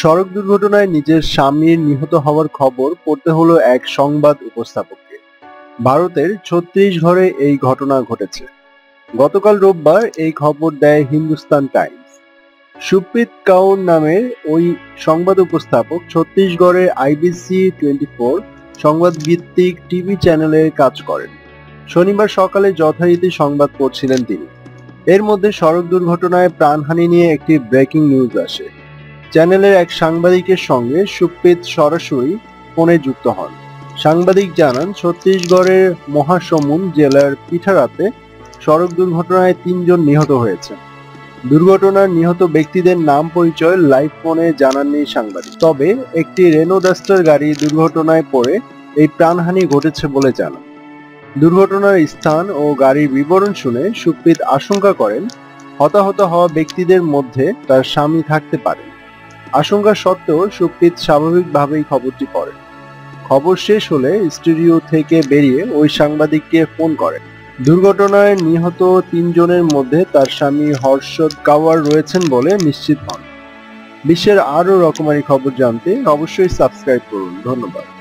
সড়ক দুর্ঘটনায় নিজের স্বামীর নিহত হওয়ার খবর পড়তে হলো এক সংবাদ উপস্থাপককে। ভারতের ছত্তিশগড়ে এই ঘটনা ঘটেছে। গতকাল রোববার এই খবর দেয় হিন্দুস্তান টাইমস। সুপ্রিত কাউর নামের ওই সংবাদ উপস্থাপক ছত্তিশগড়ের আইবিসি টোয়েন্টি ফোর সংবাদ ভিত্তিক টিভি চ্যানেলে কাজ করেন। শনিবার সকালে যথারীতি সংবাদ পড়ছিলেন তিনি। এর মধ্যে সড়ক দুর্ঘটনায় প্রাণহানি নিয়ে একটি ব্রেকিং নিউজ আসে। চ্যানেলের এক সাংবাদিকের সঙ্গে সুপ্রীত সরাসরি ফোনে যুক্ত হন। সাংবাদিক জানান, ছত্তিশগড়ের মহাসমুন জেলার পিঠারাতে সড়ক দুর্ঘটনায় তিনজন নিহত হয়েছে। দুর্ঘটনার নিহত ব্যক্তিদের নাম পরিচয় লাইভ ফোনে জানাননি সাংবাদিক। তবে একটি রেনো ডাস্টার গাড়ি দুর্ঘটনায় পড়ে এই প্রাণহানি ঘটেছে বলে জানান। দুর্ঘটনার স্থান ও গাড়ির বিবরণ শুনে সুপ্রীত আশঙ্কা করেন, হতাহত হওয়া ব্যক্তিদের মধ্যে তার স্বামী থাকতে পারেন। আশঙ্কা সত্ত্বেও সুপ্রিত স্বাভাবিকভাবেই খবরটি পড়েন খবর শেষ হলে স্টুডিও থেকে বেরিয়ে ওই সাংবাদিককে ফোন করে। দুর্ঘটনায় নিহত তিনজনের মধ্যে তার স্বামী হর্ষদ কাওয়ার রয়েছেন বলে নিশ্চিত হন। বিশ্বের আরও রকমারি খবর জানতে অবশ্যই সাবস্ক্রাইব করুন। ধন্যবাদ।